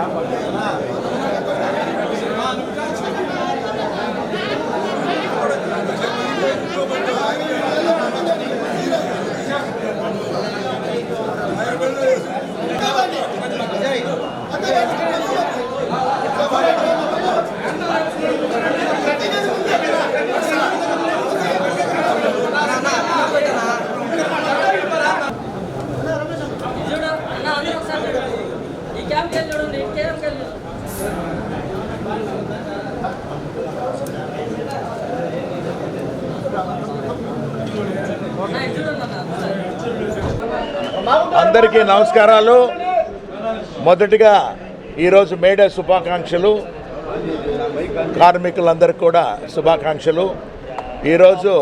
trabalhar com a అందరికీ నమస్కారాలు. మొదటిగా ఈరోజు మేడే శుభాకాంక్షలు. కార్మికులందరికీ కూడా శుభాకాంక్షలు. ఈరోజు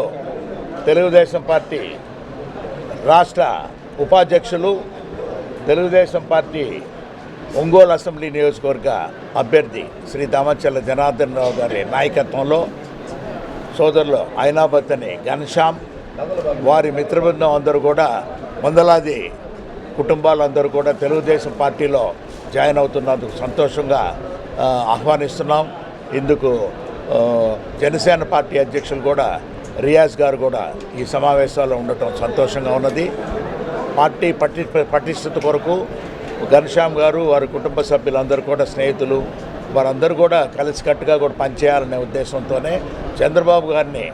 తెలుగుదేశం పార్టీ రాష్ట్ర ఉపాధ్యక్షులు తెలుగుదేశం పార్టీ ఒంగోలు అసెంబ్లీ నియోజకవర్గ అభ్యర్థి శ్రీ దామచల్ల జనార్దన్ రావు గారి నాయకత్వంలో సోదరులు ఐనాబత్ అని ఘనశ్యామ్ వారి మిత్రబృందం అందరూ కూడా వందలాది కుటుంబాలందరూ కూడా తెలుగుదేశం పార్టీలో జాయిన్ అవుతున్నందుకు సంతోషంగా ఆహ్వానిస్తున్నాం. ఇందుకు జనసేన పార్టీ అధ్యక్షులు కూడా రియాజ్ గారు కూడా ఈ సమావేశాల్లో ఉండటం సంతోషంగా ఉన్నది. పార్టీ పటి పటిష్టత కొరకు ఘనశ్యామ్ గారు వారి కుటుంబ సభ్యులందరూ కూడా స్నేహితులు వారందరూ కూడా కలిసికట్టుగా కూడా పనిచేయాలనే ఉద్దేశంతోనే చంద్రబాబు గారిని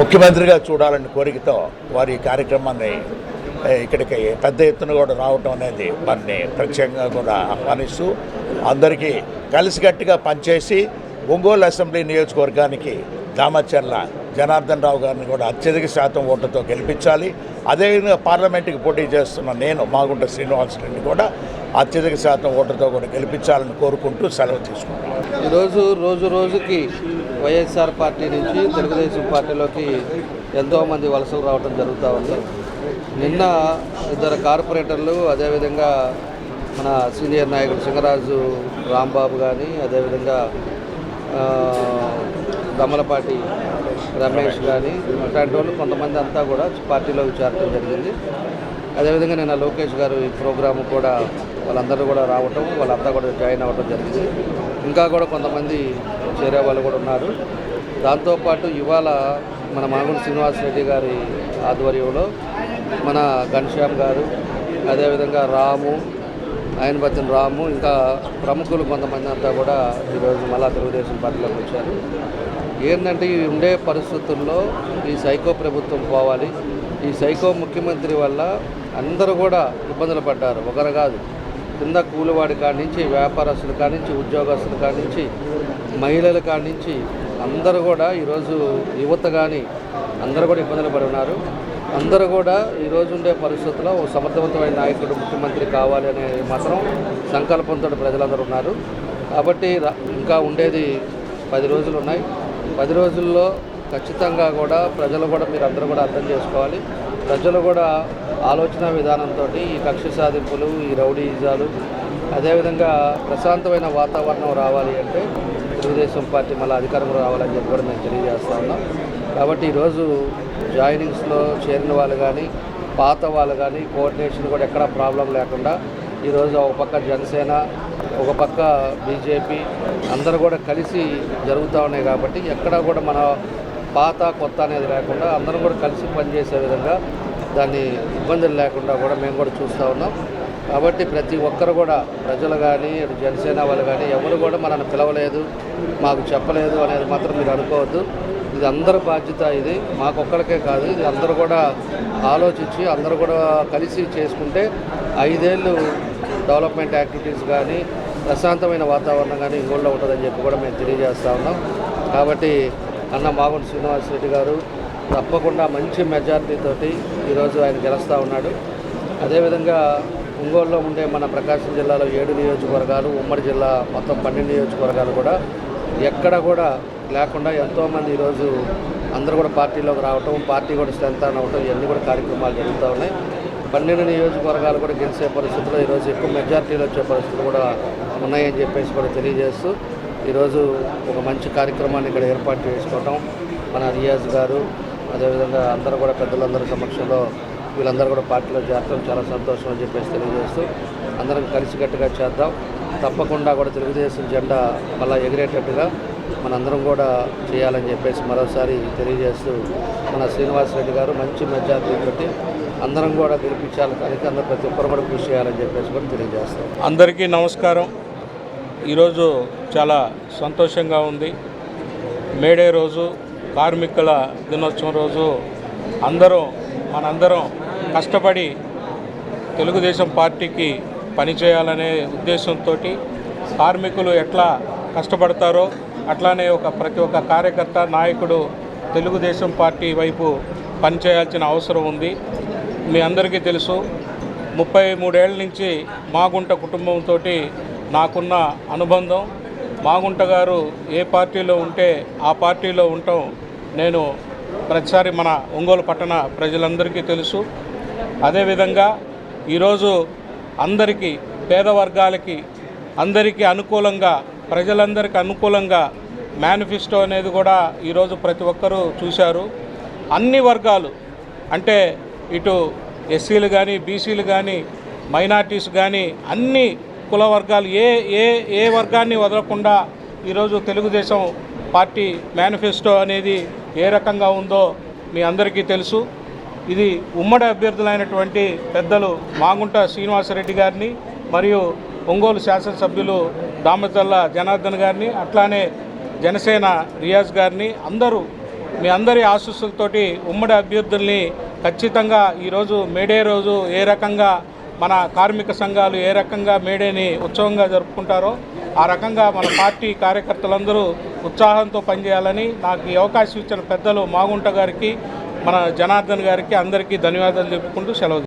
ముఖ్యమంత్రిగా చూడాలనే కోరికతో వారి ఈ కార్యక్రమాన్ని ఇక్కడికి పెద్ద ఎత్తున కూడా రావటం అనేది వారిని ప్రత్యేకంగా కూడా ఆహ్వానిస్తూ అందరికీ కలిసికట్టుగా పనిచేసి ఒంగోలు అసెంబ్లీ నియోజకవర్గానికి దామచర్ల జనార్దన్ రావు గారిని కూడా అత్యధిక శాతం ఓట్లతో గెలిపించాలి. అదేవిధంగా పార్లమెంటుకి పోటీ చేస్తున్న నేను మాగుంట శ్రీనివాసరెడ్డి కూడా అత్యధిక శాతం ఓటర్తో కూడా గెలిపించాలని కోరుకుంటూ సెలవు తీసుకుంటాను ఈరోజు రోజు రోజుకి వైఎస్ఆర్ పార్టీ నుంచి తెలుగుదేశం పార్టీలోకి ఎంతోమంది వలసలు రావడం జరుగుతూ ఉంది. నిన్న ఇద్దరు కార్పొరేటర్లు అదేవిధంగా మన సీనియర్ నాయకుడు సింగరాజు రాంబాబు కానీ అదేవిధంగా దమలపాటి రమేష్ కానీ ఇట్లాంటి వాళ్ళు కొంతమంది అంతా కూడా పార్టీలోకి చేరడం జరిగింది. అదేవిధంగా నిన్న లోకేష్ గారు ఈ ప్రోగ్రాం కూడా వాళ్ళందరూ కూడా రావటం వాళ్ళంతా కూడా జాయిన్ అవ్వడం జరిగింది. ఇంకా కూడా కొంతమంది చేరే వాళ్ళు కూడా ఉన్నారు. దాంతోపాటు ఇవాళ మన మాగుడు శ్రీనివాస్ రెడ్డి గారి ఆధ్వర్యంలో మన ఘనశ్యామ్ గారు అదేవిధంగా రాము ఆయన బతిన రాము. ఇంకా ప్రముఖులు కొంతమంది అంతా కూడా ఈరోజు మళ్ళా తెలుగుదేశం పార్టీలోకి వచ్చారు. ఏంటంటే ఈ ఉండే పరిస్థితుల్లో ఈ సైకో ప్రభుత్వం పోవాలి. ఈ సైకో ముఖ్యమంత్రి వల్ల అందరూ కూడా ఇబ్బందులు పడ్డారు. ఒకరు కాదు. కింద కూలివాడి కాడి నుంచి వ్యాపారస్తులు కాడి నుంచి ఉద్యోగస్తుల కాడి నుంచి మహిళల నుంచి అందరూ కూడా ఈరోజు యువత కానీ అందరూ కూడా ఇబ్బందులు పడి ఉన్నారు. అందరూ కూడా ఈరోజు ఉండే పరిస్థితుల్లో ఒక సమర్థవంతమైన నాయకుడు ముఖ్యమంత్రి కావాలి అనే మాత్రం సంకల్పంతో ప్రజలందరూ ఉన్నారు. కాబట్టి ఇంకా ఉండేది పది రోజులు ఉన్నాయి. పది రోజుల్లో ఖచ్చితంగా కూడా ప్రజలు కూడా మీరు అందరూ కూడా అర్థం చేసుకోవాలి. ప్రజలు కూడా ఆలోచన విధానంతో ఈ కక్ష సాధింపులు ఈ రౌడీజాలు అదేవిధంగా ప్రశాంతమైన వాతావరణం రావాలి అంటే తెలుగుదేశం పార్టీ మళ్ళీ అధికారంలో రావాలని చెప్పి కూడా మేము తెలియజేస్తా ఉన్నాం. కాబట్టి ఈరోజు జాయినింగ్స్లో చేరిన వాళ్ళు కానీ పాత వాళ్ళు కానీ కోఆర్డినేషన్ కూడా ఎక్కడా ప్రాబ్లం లేకుండా ఈరోజు ఒక పక్క జనసేన ఒక పక్క బీజేపీ అందరూ కూడా కలిసి జరుగుతూ ఉన్నాయి కాబట్టి ఎక్కడా కూడా మన పాత కొత్త అనేది లేకుండా అందరం కూడా కలిసి పనిచేసే విధంగా దాన్ని ఇబ్బందులు లేకుండా కూడా మేము కూడా చూస్తూ ఉన్నాం. కాబట్టి ప్రతి ఒక్కరు కూడా ప్రజలు కానీ అటు జనసేన వాళ్ళు కానీ ఎవరు కూడా మనల్ని పిలవలేదు మాకు చెప్పలేదు అనేది మాత్రం మీరు అనుకోవద్దు. ఇది అందరి బాధ్యత ఇది మాకొక్కరికే కాదు. ఇది అందరూ కూడా ఆలోచించి అందరూ కూడా కలిసి చేసుకుంటే ఐదేళ్ళు డెవలప్మెంట్ యాక్టివిటీస్ కానీ ప్రశాంతమైన వాతావరణం కానీ ఇంగోళ్ళలో ఉంటుందని చెప్పి కూడా మేము తెలియజేస్తూ ఉన్నాం. కాబట్టి అన్న మాగుంటి శ్రీనివాస్ రెడ్డి గారు తప్పకుండా మంచి మెజారిటీతోటి ఈరోజు ఆయన గెలుస్తూ ఉన్నాడు. అదేవిధంగా ఒంగోలులో ఉండే మన ప్రకాశం జిల్లాలో ఏడు నియోజకవర్గాలు ఉమ్మడి జిల్లా మొత్తం పన్నెండు నియోజకవర్గాలు కూడా ఎక్కడ కూడా లేకుండా ఎంతోమంది ఈరోజు అందరూ కూడా పార్టీలోకి రావటం పార్టీ కూడా స్ట్రెంత్ అవటం ఇవన్నీ కూడా కార్యక్రమాలు జరుగుతూ ఉన్నాయి. పన్నెండు నియోజకవర్గాలు కూడా గెలిచే పరిస్థితుల్లో ఈరోజు ఎక్కువ మెజార్టీలు వచ్చే పరిస్థితులు కూడా ఉన్నాయని చెప్పేసి కూడా తెలియజేస్తూ ఈరోజు ఒక మంచి కార్యక్రమాన్ని ఇక్కడ ఏర్పాటు చేసుకోవటం మన రియాజ్ గారు అదేవిధంగా అందరూ కూడా పెద్దలందరి సమక్షంలో వీళ్ళందరూ కూడా పార్టీలో చేరడం చాలా సంతోషం అని చెప్పేసి తెలియజేస్తూ అందరం కలిసికట్టుగా చేద్దాం. తప్పకుండా కూడా తెలుగుదేశం జెండా మళ్ళీ ఎగిరేటట్టుగా మనందరం కూడా చేయాలని చెప్పేసి మరోసారి తెలియజేస్తూ మన శ్రీనివాసరెడ్డి గారు మంచి మెజార్టీ పెట్టి అందరం కూడా గెలిపించాలి కానీ అందరూ ప్రతి ఒక్కరు కూడా కృషి చేయాలని చెప్పేసి కూడా తెలియజేస్తాం. అందరికీ నమస్కారం. ఈరోజు చాలా సంతోషంగా ఉంది. మేడే రోజు కార్మికుల దినోత్సవం రోజు అందరం మనందరం కష్టపడి తెలుగుదేశం పార్టీకి పనిచేయాలనే ఉద్దేశంతో కార్మికులు ఎట్లా కష్టపడతారో అట్లానే ఒక ప్రతి ఒక్క కార్యకర్త నాయకుడు తెలుగుదేశం పార్టీ వైపు పనిచేయాల్సిన అవసరం ఉంది. మీ అందరికీ తెలుసు ముప్పై మూడేళ్ళ నుంచి మాగుంట కుటుంబంతో నాకున్న అనుబంధం. మాగుంట గారు ఏ పార్టీలో ఉంటే ఆ పార్టీలో ఉండటం నేను ప్రతిసారి మన ఒంగోలు పట్టణ ప్రజలందరికీ తెలుసు. అదేవిధంగా ఈరోజు అందరికీ పేద వర్గాలకి అందరికీ అనుకూలంగా ప్రజలందరికీ అనుకూలంగా మేనిఫెస్టో అనేది కూడా ఈరోజు ప్రతి ఒక్కరూ చూశారు. అన్ని వర్గాలు అంటే ఇటు ఎస్సీలు కానీ బీసీలు కానీ మైనార్టీస్ కానీ అన్ని కుల వర్గాలు ఏ ఏ ఏ వర్గాన్ని వదలకుండా ఈరోజు తెలుగుదేశం పార్టీ మేనిఫెస్టో అనేది ఏ రకంగా ఉందో మీ అందరికీ తెలుసు. ఇది ఉమ్మడి అభ్యర్థులైనటువంటి పెద్దలు మాగుంట శ్రీనివాసరెడ్డి గారిని మరియు ఒంగోలు శాసనసభ్యులు దామతల్ల జనార్దన్ గారిని అట్లానే జనసేన రియాజ్ గారిని అందరూ మీ అందరి ఆశీస్సులతోటి ఉమ్మడి అభ్యర్థుల్ని ఖచ్చితంగా ఈరోజు మేడే రోజు ఏ రకంగా మన కార్మిక సంఘాలు ఏ రకంగా మేడేని ఉత్సవంగా జరుపుకుంటారో ఆ రకంగా మన పార్టీ కార్యకర్తలందరూ ఉత్సాహంతో పనిచేయాలని నాకు ఈ అవకాశం ఇచ్చిన పెద్దలు మాగుంట గారికి మన జనార్దన్ గారికి అందరికీ ధన్యవాదాలు చెప్పుకుంటూ సెలవు